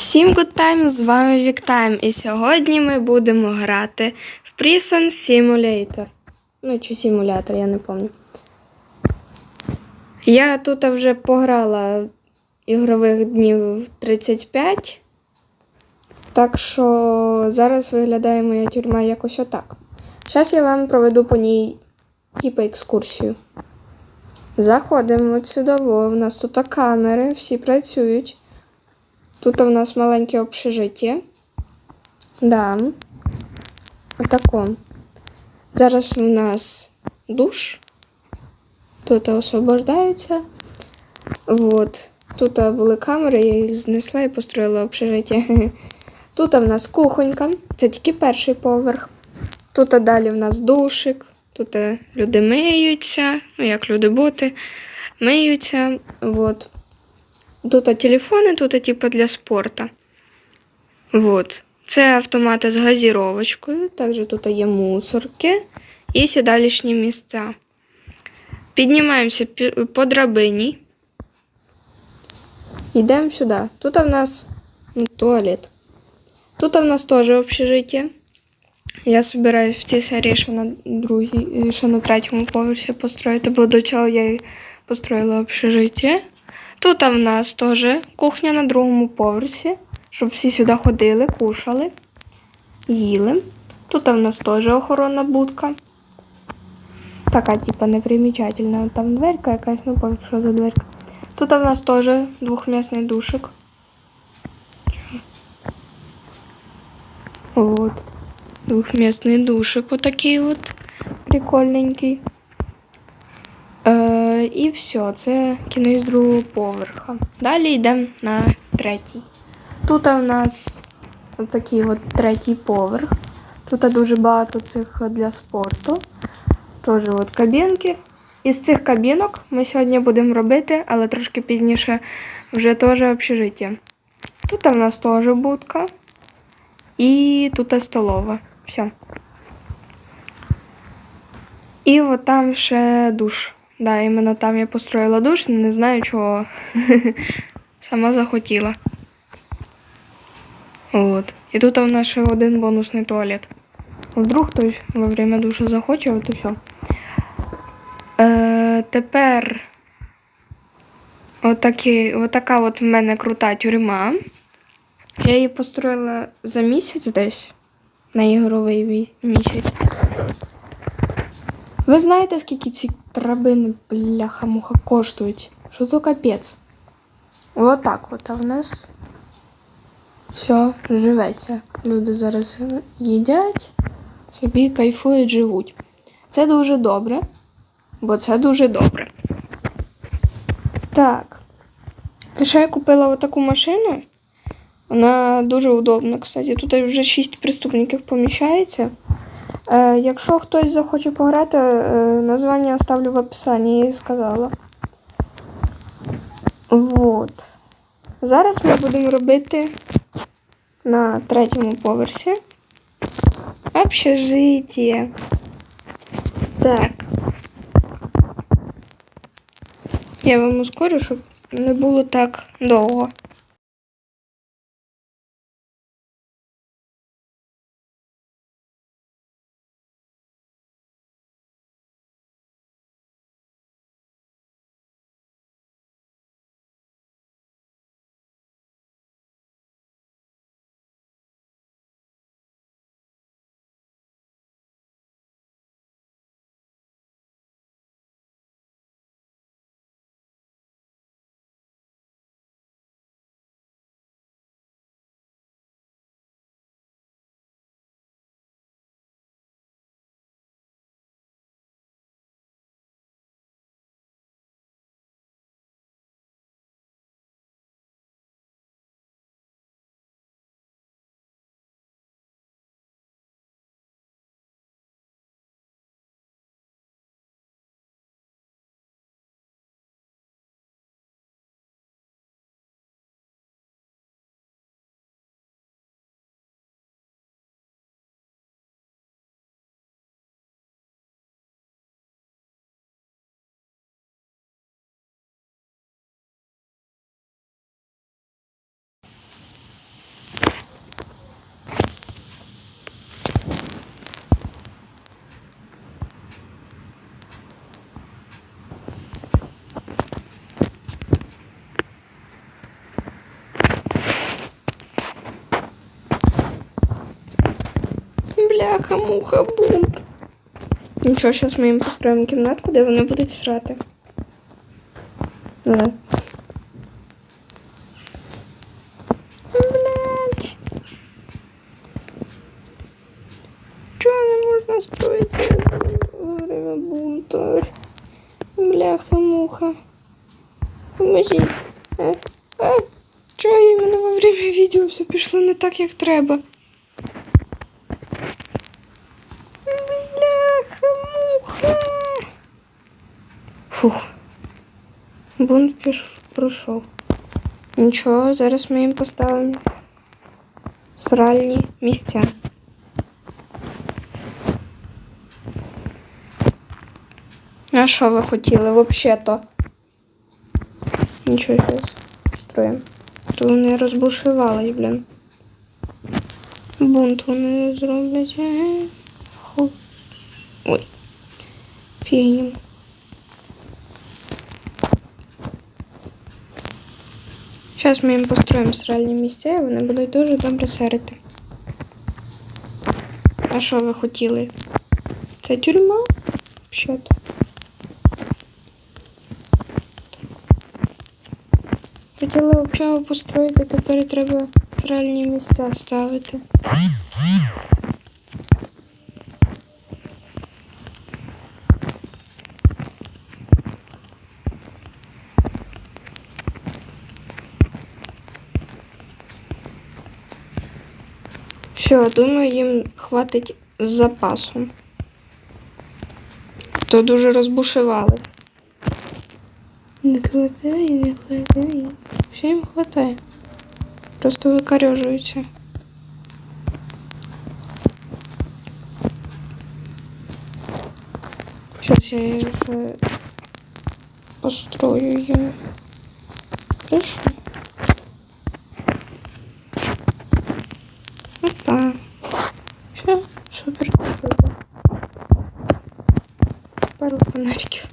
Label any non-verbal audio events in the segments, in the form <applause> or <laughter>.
Всім good time, з вами Віктайм, і сьогодні ми будемо грати в Prison Simulator. Ну, чи симулятор, я не пам'ятаю. Я тут вже пограла ігрових днів 35. Так що зараз виглядає моя тюрма якось отак. Зараз я вам проведу по ній типу екскурсію. Заходимо сюди, у нас тут камери, всі працюють. Тут у нас маленьке общежиття. Да. Отако. Зараз у нас душ. Тут освобождаються. Вот. Тут були камери, я їх знесла і построїла общежиття. <laughs> Тут в нас кухонька, це тільки перший поверх. Тут далі в нас душик. Тут люди миються, ну як люди боти, миються. Вот. Тут телефони, тут типу для спорту. Вот. Це автомати з газіровочкою. Також тут є мусорки і сідалішні місця. Піднімаємося по драбині. Йдемо сюди. Тут в нас ну, туалет. Тут в нас теж общежиття. Я збираюсь в цій серії, що на другій, що на третьому поверсі построїти, бо до цього я построїла общежиття. Тут в нас теж кухня на другому поверсі, щоб всі сюди ходили, кушали, їли. Тут в нас теж охоронна будка. Така, типа, непримічательна. Там дверка якась, ну що за дверка. Тут в нас теж двохмісний душик. Вот. Двухместный душик вот такий от прикольненький. Е, і все, це кінець другого поверха. Далі йдемо на третій. Тут у нас такий от третій поверх. Тут дуже багато цих для спорту. Теж от кабінки. Із цих кабінок ми сьогодні будемо робити, але трошки пізніше вже теж общежиття. Тут у нас теж будка. І тут столова. Все. І от там ще душ. Да, іменно там я построїла душ, не знаю чого. <laughs> Сама захотіла. От. І тут у нас ще один бонусний туалет. Вдруг хтось во время душу захоче, от і все. Е, тепер отакі, отака от в мене крута тюрма. Я її построїла за місяць десь на ігровий місяць. Ви знаєте, скільки ці трабини, бляха-муха, коштують? Що то капець? Отак от, а в нас все живеться. Люди зараз їдять, собі кайфують, живуть. Це дуже добре, бо це дуже добре. Так. І ще я купила отаку машину. Вона дуже удобна, кстати. Тут вже 6 приступників поміщається. Е, якщо хтось захоче пограти, е, названня оставлю в описанні, я їй сказала. Вот. Зараз ми будемо робити на третьому поверсі. Общежиття. Так. Я вам ускорю, щоб не було так довго. Бляха, муха, бунт. Нічого, зараз ми їм построїмо кімнатку, де вони будуть срати. Блять. Чого не можна строїти во время бунту? Бляха, муха. Поможіть. А, а, чого іменно во время відео все пішло не так, як треба? Бляха, муха. Фух. Бунт піш... пройшов. Нічого, зараз ми їм поставимо сральні місця. А що ви хотіли взагалі-то? Нічого зараз строїмо. То вони розбушувались, блін. Бунт вони зроблять. Ой. Фігім. Зараз ми їм построїмо сральні місця, і вони будуть дуже добре серити. А що ви хотіли? Це тюрма? Що то? Хотіла общагу построїти, тепер треба сральні місця ставити. Все, думаю, їм хватить з запасом. То дуже розбушували. Не хватає, не хватає. Все їм хватає. Просто викорежуються. Сейчас я їх вже построю їм. Хорошо. Опа. Все, супер. Пару фонариків.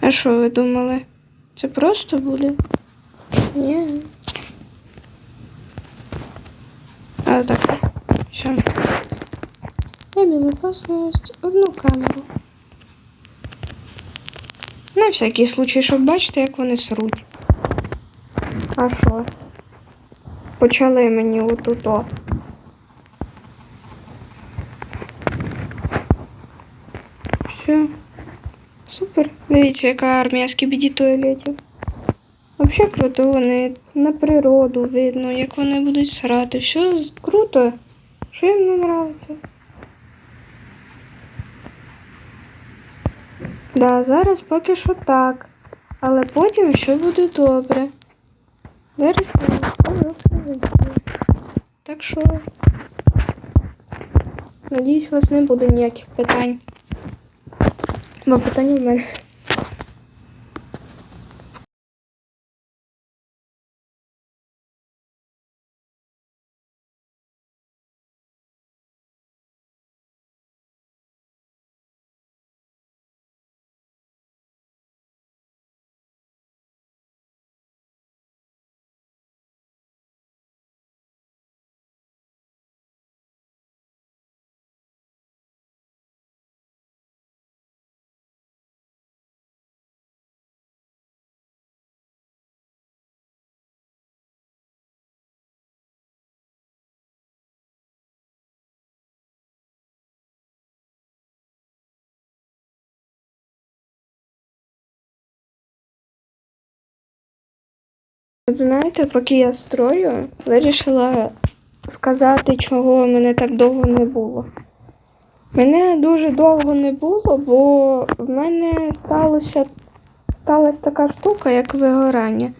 А що ви думали? Це просто буде? Ні. А так. Все. Я безопасность одну камеру. На всякий случай, щоб бачити, як вони сруть. А що? Почали мені отуто. Все. Супер. Дивіться, яка армія скібіді туалетів. Взагалі круто, вони на природу видно, як вони будуть срати. Все круто. Що їм не подобається? Да, зараз поки що так. Але потім все буде добре. Зараз я. Так що. Надіюсь, у вас не буде ніяких питань. Бо питання в мене. Знаєте, поки я строю, вирішила сказати, чого мене так довго не було. Мене дуже довго не було, бо в мене сталося, сталася така штука, як вигорання.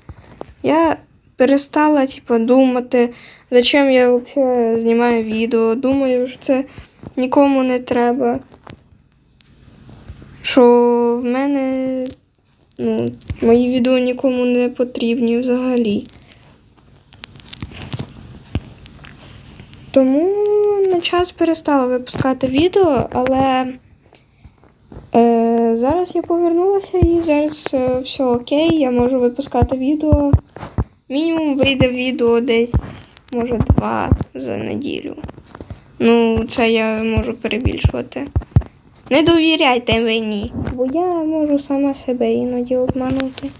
Я перестала типу, думати, зачем я взагалі знімаю відео. Думаю, що це нікому не треба. Що в мене ну, мої відео нікому не потрібні взагалі. Тому на час перестала випускати відео, але е, зараз я повернулася і зараз е, все окей, я можу випускати відео. Мінімум вийде відео десь може два за неділю. Ну, це я можу перебільшувати. Не довіряйте мені, бо я можу сама себе іноді обманути.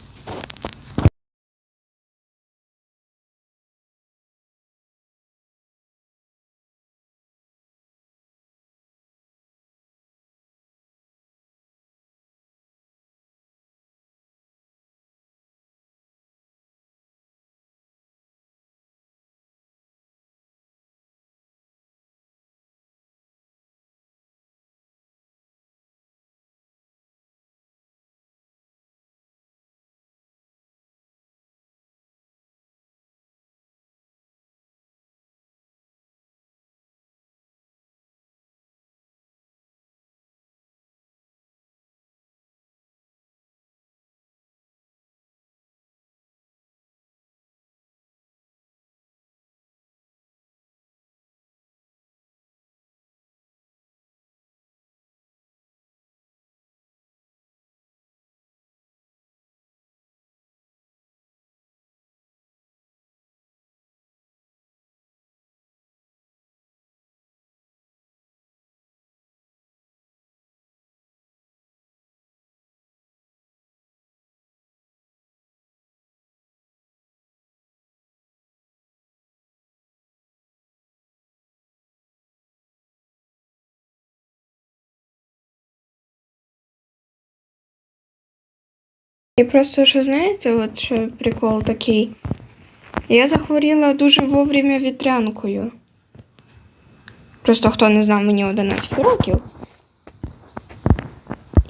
І просто що знаєте, от що прикол такий. Я захворіла дуже вовремя вітрянкою. Просто хто не знав, мені 11 років.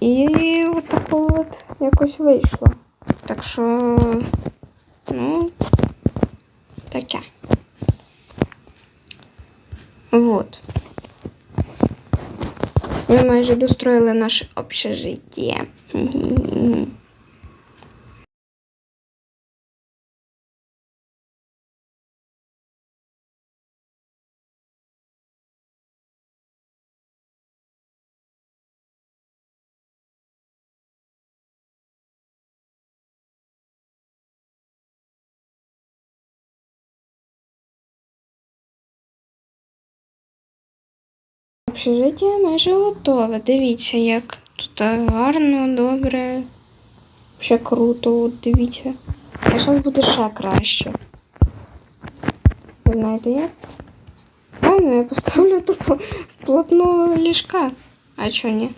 І от тако от якось вийшло. Так що, ну, таке. Вот. Ми майже достроїли наше общежиття. Общежиття майже готове. Дивіться, як тут гарно, добре. Ще круто, от дивіться. А зараз буде ще краще. Ви знаєте як? Правильно, я поставлю тупо вплотну ліжка. А чого ні?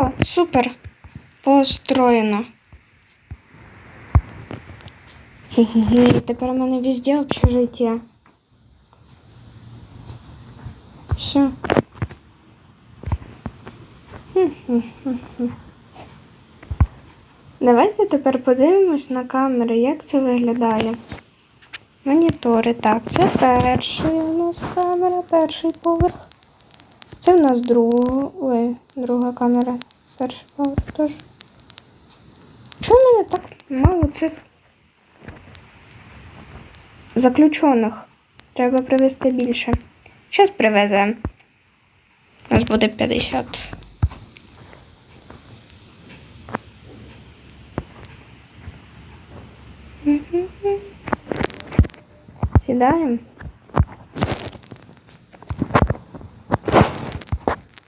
Все, супер. Построєно. Хе-хе-хе, тепер у мене везде общежиття. Все. Давайте тепер подивимось на камери, як це виглядає. Монітори. Так, це перший у нас камера, перший поверх. Це в нас друга. Ой, друга камера. Перший поверх теж. Чому мене так мало цих заключених? Треба привезти більше. Зараз привеземо. У нас буде 50. Сідаємо.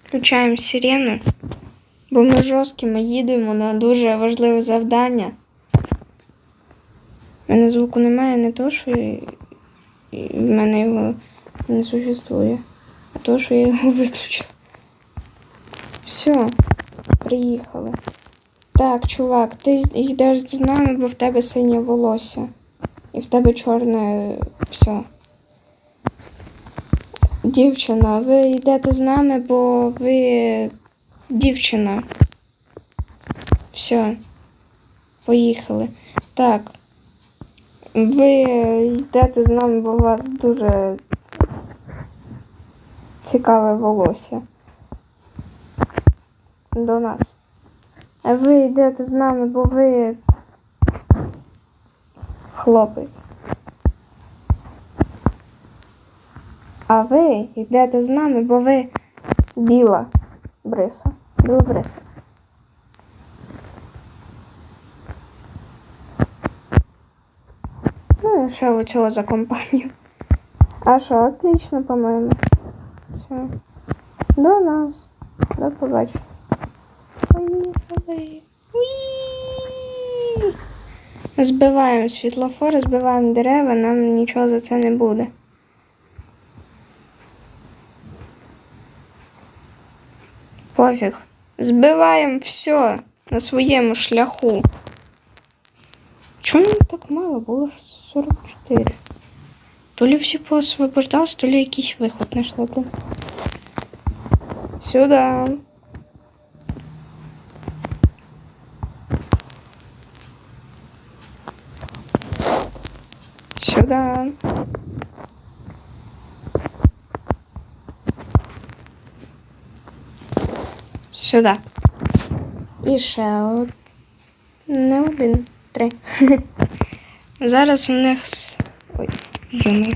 Включаємо сирену, бо ми жорсткі, ми їдемо на дуже важливе завдання. У мене звуку немає, не то, що в мене його не существує, а то, що я його <laughs> виключила. Все, приїхали. Так, чувак, ти йдеш з нами, бо в тебе синє волосся. І в тебе чорне все. Дівчина, ви йдете з нами, бо ви дівчина. Все. Поїхали. Так. Ви йдете з нами, бо у вас дуже цікаве волосся. До нас. А ви йдете з нами, бо ви хлопець. А ви йдете з нами, бо ви біла бриса. Бриса. Ну і ще оцього за компанію. А що, отлично, по-моєму. Все. До нас. До побачення. Поїхали. Збиваємо світлофори, збиваємо дерева, нам нічого за це не буде. Пофіг. Збиваємо все на своєму шляху. Чому так мало? Було ж 44. То ли всі поосвобождались, то ли якийсь виход знайшли. блін. Сюда. Сюда. Сюда. І ще од... не один. Три. <laughs> Зараз в них. Ой, йоми.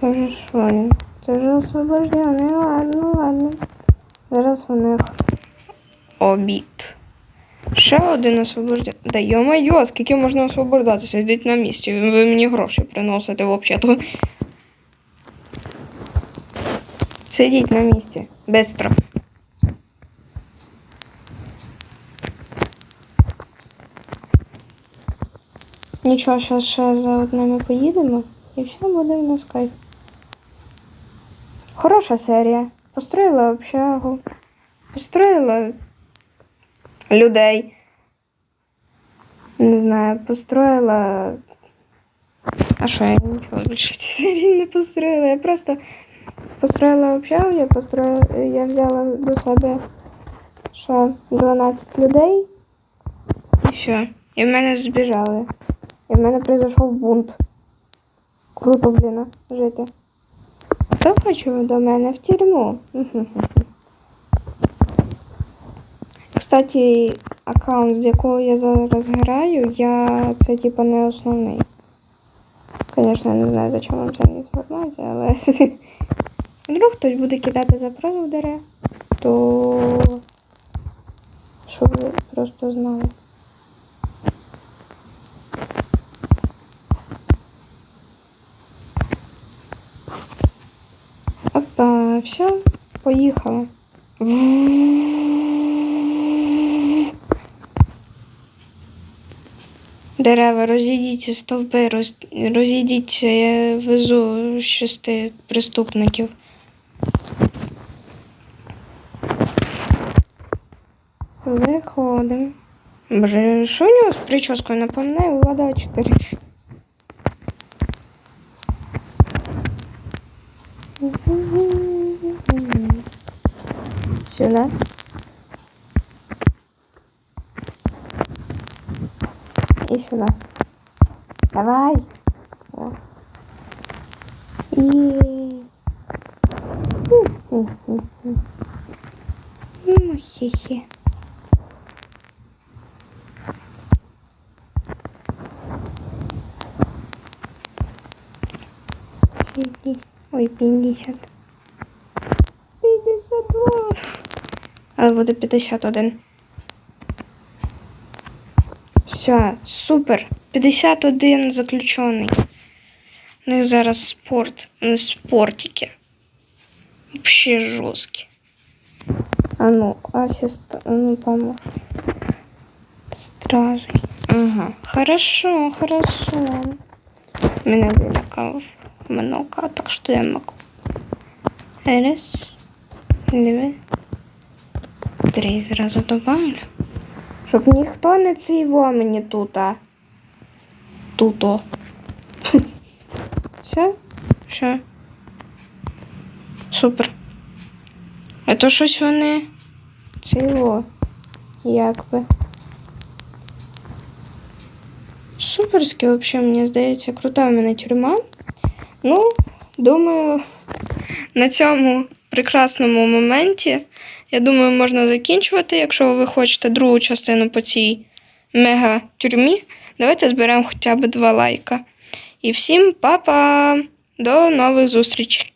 Це вже що? Це вже освобождений. Ладно, ладно. Зараз в них обід. Ще один освобождений. Да йо-майо, скільки можна освобождатися? Йдіть на місці. Ви мені гроші приносите взагалі. Сидіть на місці. Бистро. Нічого, зараз ще за одними поїдемо і все буде в нас кайф. Хороша серія. Построїла общагу. Построїла людей. Не знаю, построїла. А що я нічого більше в цій серії не построїла. Я просто построїла общагу, я построїла, я взяла до себе що 12 людей. І все. І в мене збіжали. І в мене прийшов бунт. Круто, блін, жити. Хто хоче до мене в тюрму? <laughs> Кстати, аккаунт, з якого я зараз граю, я це типа не основний. Звісно, не знаю, за чому вам ця інформація, але <laughs> вдруг хтось буде кидати запрос в дере, то щоб ви просто знали. Опа, все, поїхали. Дерева, розійдіться, стовби, роз... розійдіться, я везу шести преступників. Виходимо. Боже, що у нього з прическою напоминаю Влада 4. Сюда. 50. Ой, 50. 52. Але буде 51. Все, супер. 51 заключений. У них зараз спорт. Ну, спортики. Вообще жорсткі. А ну, асист, ну, помог. Стражей. Ага. Хорошо, хорошо. Меня вылякало много, так що я могу. Раз, два, три зразу добавлю. Щоб ніхто не цейво мені тут, а. Туто. Все? Все. Супер. А то щось вони. Це. Як би. Суперське, взагалі, мені здається, крута в мене тюрма. Ну, думаю, на цьому прекрасному моменті, я думаю, можна закінчувати. Якщо ви хочете другу частину по цій мега тюрмі, давайте зберемо хоча б два лайка. І всім па-па! До нових зустрічей!